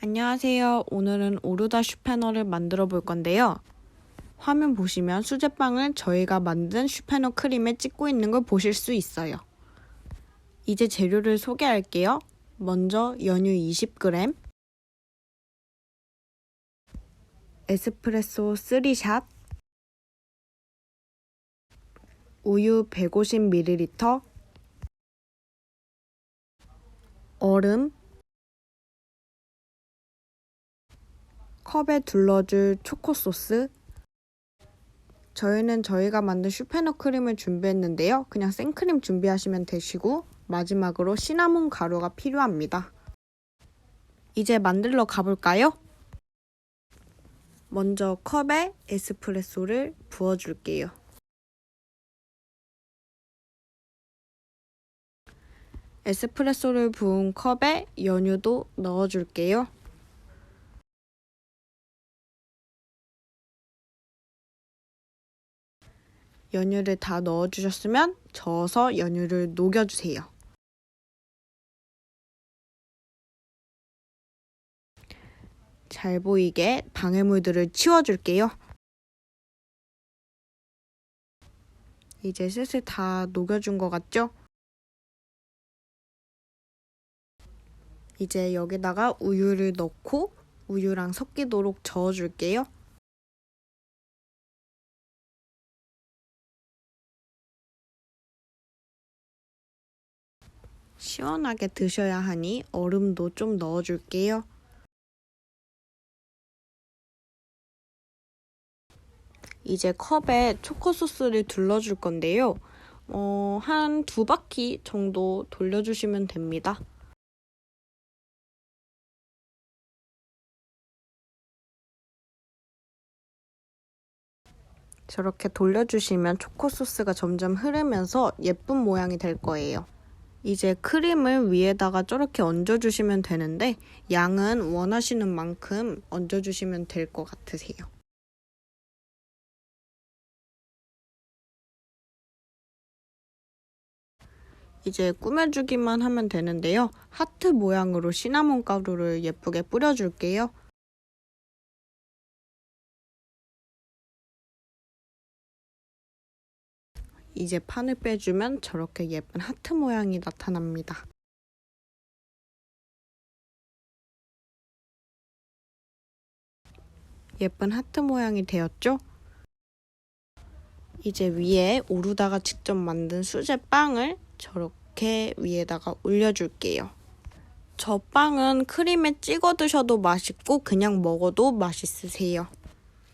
안녕하세요. 오늘은 오르다 슈페너를 만들어 볼 건데요. 화면 보시면 수제빵을 저희가 만든 슈페너 크림에 찍고 있는 걸 보실 수 있어요. 이제 재료를 소개할게요. 먼저 연유 20g, 에스프레소 3샷, 우유 150ml, 얼음, 컵에 둘러줄 초코 소스. 저희는 저희가 만든 슈페너 크림을 준비했는데요. 그냥 생크림 준비하시면 되시고 마지막으로 시나몬 가루가 필요합니다. 이제 만들러 가볼까요? 먼저 컵에 에스프레소를 부어줄게요. 에스프레소를 부은 컵에 연유도 넣어줄게요. 연유를 다 넣어주셨으면 저어서 연유를 녹여주세요. 잘 보이게 방해물들을 치워줄게요. 이제 슬슬 다 녹여준 것 같죠? 이제 여기다가 우유를 넣고 우유랑 섞이도록 저어줄게요. 시원하게 드셔야 하니 얼음도 좀 넣어줄게요. 이제 컵에 초코 소스를 둘러줄 건데요. 어, 한 두 바퀴 정도 돌려주시면 됩니다. 저렇게 돌려주시면 초코 소스가 점점 흐르면서 예쁜 모양이 될 거예요. 이제 크림을 위에다가 저렇게 얹어주시면 되는데 양은 원하시는 만큼 얹어주시면 될 것 같으세요. 이제 꾸며주기만 하면 되는데요. 하트 모양으로 시나몬 가루를 예쁘게 뿌려줄게요. 이제 판을 빼주면 저렇게 예쁜 하트 모양이 나타납니다. 예쁜 하트 모양이 되었죠? 이제 위에 오르다가 직접 만든 수제 빵을 저렇게 위에다가 올려줄게요. 저 빵은 크림에 찍어 드셔도 맛있고 그냥 먹어도 맛있으세요.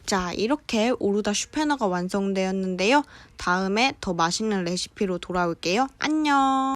자, 이렇게 오르다 슈페너가 완성되었는데요. 다음에 더 맛있는 레시피로 돌아올게요. 안녕!